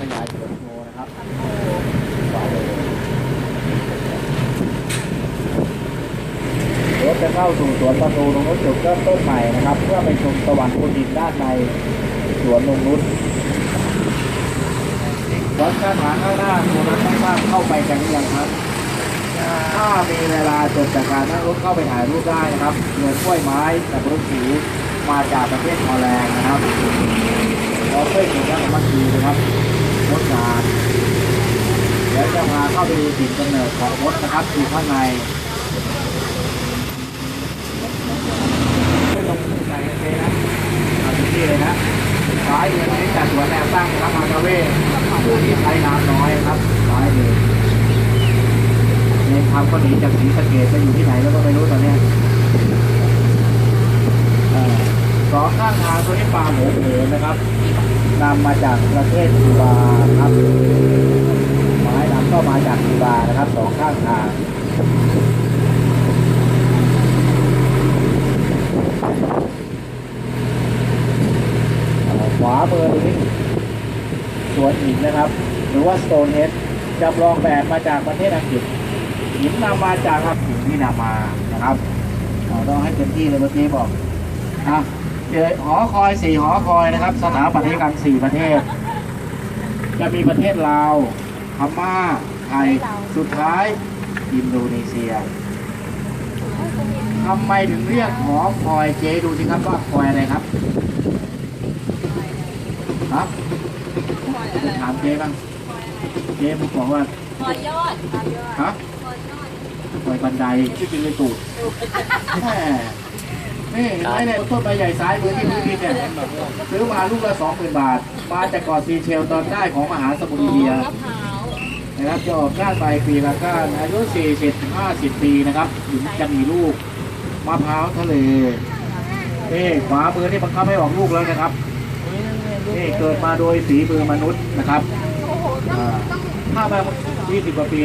ขยายสวนโมนะครับขวาเลยรถจะเข้าสู่สวนประตูตรงนู้นจุดเริ่มต้นใหม่นะครับ เพื่อไปชมสวรรค์ภูดินด้านในสวนนงนุษวัดข้างหลังข้างหน้าตรงนั้นข้างเข้าไปกันหรือยังครับ ถ้ามีเวลาจดจากการนั่งรถเข้าไปถ่ายรูปได้นะครับเรือกล้วยไม้แต่รุ่นสีมาจากประเทศฮอลแลนด์นะครับ เราเคยเห็นแล้วมัดีนะครับงดงามเดี๋ยวจะพาเข้าไปดูถิ่นกำเนิดของมดนะครับอยู่ข้างในขึ้นลงไหนกันเลยนะเอาที่นี่เลยนะซ้ายมือนี้จากสวนแนวตั้งนะครับมาคาเว่ผู้ที่ใช้น้ำน้อยนะครับซ้ายมือในทำก็หนีจากศรีสะเกดไปอยู่ที่ไหนแล้วก็ไม่รู้ตอนเนี้ย สองข้างทางตัวนี้ปลาหมูเหนนะครับนำมาจากประเทศคิวบาครับไม้นำก็มาจากคิวบานะครับสองข้างทางเอ่อขวามือนี้สวนหินนะครับ หรือว่า Stonehenge จำลองแบบมาจากประเทศอังกฤษหินนำมาจากครับหินที่นำมานะครับเราต้องให้เต็มที่เลยเมื่อกี้บอกอะ เจอหอคอยสี่หอคอยนะครับ สถาปัตยกรรมสี่ประเทศ จะมีประเทศลาวพม่าไทยสุดท้ายอินโดนีเซียทำไมถึงเรียกหอคอยเจ๊ดูสิครับว่าคอยอะไรครับครับถามเจ๊บ้างเจ๊ผมบอกว่าคอยยอดฮะคอยย อดปล่อยบันไดที่จริงเลยตูดแม่นี่เห็นไหมเนี่ยต้นใบใหญ่ซ้ายมือที่พื้นดินเนี่ยซื้อมาลูกละสองหมื่นบาท มาจากเกาะซีเชลตอนใต้ของมหาสมุทรอินเดียมะพร้าวนะครับจะออกก้านใบปีละก้านอายุ40ถึง50 ปีนะครับถึงจะมีลูกมะพร้าวทะเลนี่ขวามือนี่บังคับให้ออกลูกแล้วนะครับนี่เกิดมาโดยฝีมือมนุษย์นะครับถ้ามา20กว่าปี